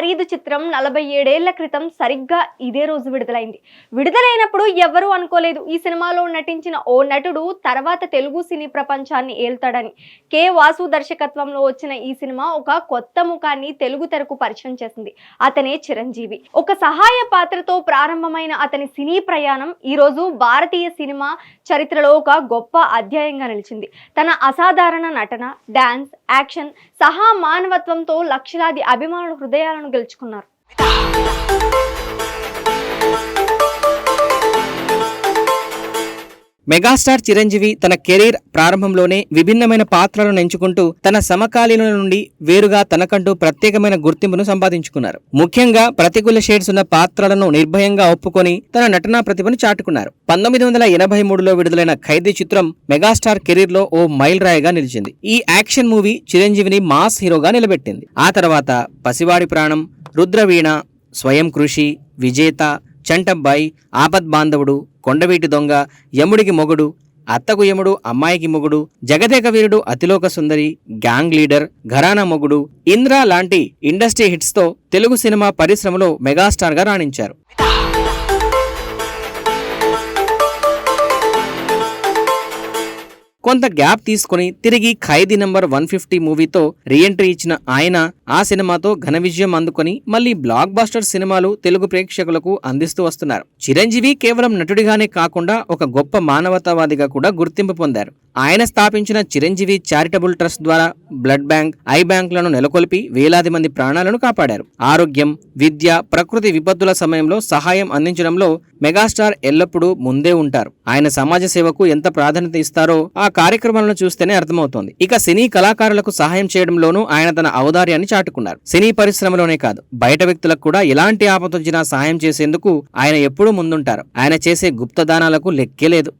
ఖరీదు చిత్రం నలభై ఏడేళ్ళ క్రితం సరిగ్గా ఇదే రోజు విడుదలైంది. విడుదలైనప్పుడు ఎవ్వరూ అనుకోలేదు. ఈ సినిమాలో నటించిన ఓ నటుడు తర్వాత తెలుగు సినీ ప్రపంచాన్ని ఏల్తాడని. కె. వాసు దర్శకత్వంలో వచ్చిన ఈ సినిమా ఒక కొత్త ముఖాన్ని తెలుగు తెరకు పరిచయం చేసింది. అతనే చిరంజీవి. ఒక సహాయ పాత్రతో ప్రారంభమైన అతని సినీ ప్రయాణం ఈ రోజు భారతీయ సినిమా చరిత్రలో ఒక గొప్ప అధ్యాయంగా నిలిచింది. తన అసాధారణ నటన డాన్స్ యాక్షన్ సహా మానవత్వంతో లక్షలాది అభిమానుల హృదయాలను గెలుచుకున్నారు. మెగాస్టార్ చిరంజీవి తన కెరీర్ ప్రారంభంలోనే విభిన్నమైన పాత్రలను ఎంచుకుంటూ తన సమకాలీనుల నుండి వేరుగా తనకంటూ ప్రత్యేకమైన గుర్తింపును సంపాదించుకున్నారు. ముఖ్యంగా ప్రతికూల షేడ్స్ ఉన్న పాత్రలను నిర్భయంగా ఒప్పుకొని తన నటనా ప్రతిభను చాటుకున్నారు. పంతొమ్మిది వందల ఎనభై మూడులో విడుదలైన ఖైదీ చిత్రం మెగాస్టార్ కెరీర్లో ఓ మైల్ రాయిగా నిలిచింది. ఈ యాక్షన్ మూవీ చిరంజీవిని మాస్ హీరోగా నిలబెట్టింది. ఆ తర్వాత పసివాడి ప్రాణం రుద్రవీణ స్వయం కృషి విజేత చంటబ్బాయి ఆపద్ బాంధవుడు కొండవీటి దొంగ యముడికి మొగుడు అత్తకు యముడు అమ్మాయికి మొగుడు జగదేక వీరుడు అతిలోక సుందరి గ్యాంగ్ లీడర్ ఘరానా మొగుడు ఇంద్ర లాంటి ఇండస్ట్రీ హిట్స్తో తెలుగు సినిమా పరిశ్రమలో మెగాస్టార్గా రాణించారు. కొంత గ్యాప్ తీసుకుని తిరిగి ఖైదీ నంబర్ వన్ ఫిఫ్టీ మూవీతో రీఎంట్రీ ఇచ్చిన ఆయన ఆ సినిమాతో ఘన విజయం అందుకొని మళ్ళీ బ్లాక్ బాస్టర్ సినిమాలు తెలుగు ప్రేక్షకులకు అందిస్తూ వస్తున్నారు. చిరంజీవి కేవలం నటుడిగానే కాకుండా ఒక గొప్ప మానవతావాదిగా కూడా గుర్తింపు పొందారు. ఆయన స్థాపించిన చిరంజీవి చారిటబుల్ ట్రస్ట్ ద్వారా బ్లడ్ బ్యాంక్ ఐ బ్యాంకులను నెలకొల్పి వేలాది మంది ప్రాణాలను కాపాడారు. ఆరోగ్యం విద్య ప్రకృతి విపత్తుల సమయంలో సహాయం అందించడంలో మెగాస్టార్ ఎల్లప్పుడూ ముందే ఉంటారు. ఆయన సమాజ సేవకు ఎంత ప్రాధాన్యత ఇస్తారో ఆ కార్యక్రమాలను చూస్తేనే అర్థమవుతోంది. ఇక సినీ కళాకారులకు సహాయం చేయడంలోనూ ఆయన తన ఔదార్యాన్ని చాటుకున్నారు. సినీ పరిశ్రమలోనే కాదు బయట వ్యక్తులకు కూడా ఎలాంటి ఆపద వచ్చినా సహాయం చేసేందుకు ఆయన ఎప్పుడూ ముందుంటారు. ఆయన చేసే గుప్తదానాలకు లెక్కే లేదు.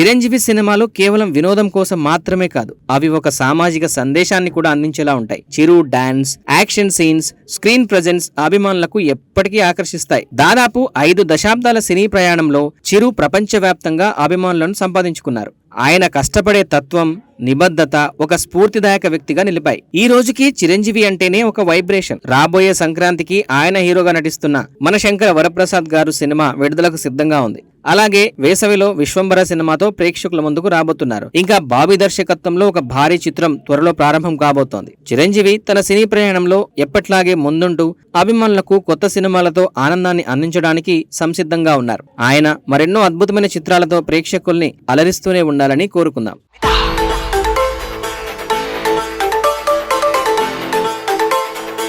చిరంజీవి సినిమాలు కేవలం వినోదం కోసం మాత్రమే కాదు అవి ఒక సామాజిక సందేశాన్ని కూడా అందించేలా ఉంటాయి. Chiru dance action scenes screen presence అభిమానులకు ఎప్పటికీ ఆకర్షిస్తాయి. దాదాపు ఐదు దశాబ్దాల సినీ ప్రయాణంలో చిరు ప్రపంచవ్యాప్తంగా అభిమానులను సంపాదించుకున్నారు. ఆయన కష్టపడే తత్వం నిబద్ధత ఒక స్ఫూర్తిదాయక వ్యక్తిగా నిలిపాయి. ఈ రోజుకి చిరంజీవి అంటేనే ఒక వైబ్రేషన్. రాబోయే సంక్రాంతికి ఆయన హీరోగా నటిస్తున్న మన శంకర వరప్రసాద్ గారు సినిమా విడుదలకు సిద్ధంగా ఉంది. అలాగే వేసవిలో విశ్వంబర సినిమాతో ప్రేక్షకుల ముందుకు రాబోతున్నారు. ఇంకా బాబీ దర్శకత్వంలో ఒక భారీ చిత్రం త్వరలో ప్రారంభం కాబోతోంది. చిరంజీవి తన సినీ ప్రయాణంలో ఎప్పట్లాగే ముందుంటూ అభిమానులకు కొత్త సినిమాలతో ఆనందాన్ని అందించడానికి సంసిద్ధంగా ఉన్నారు. ఆయన మరెన్నో అద్భుతమైన చిత్రాలతో ప్రేక్షకుల్ని అలరిస్తూనే ఉండాలని కోరుకుందాం.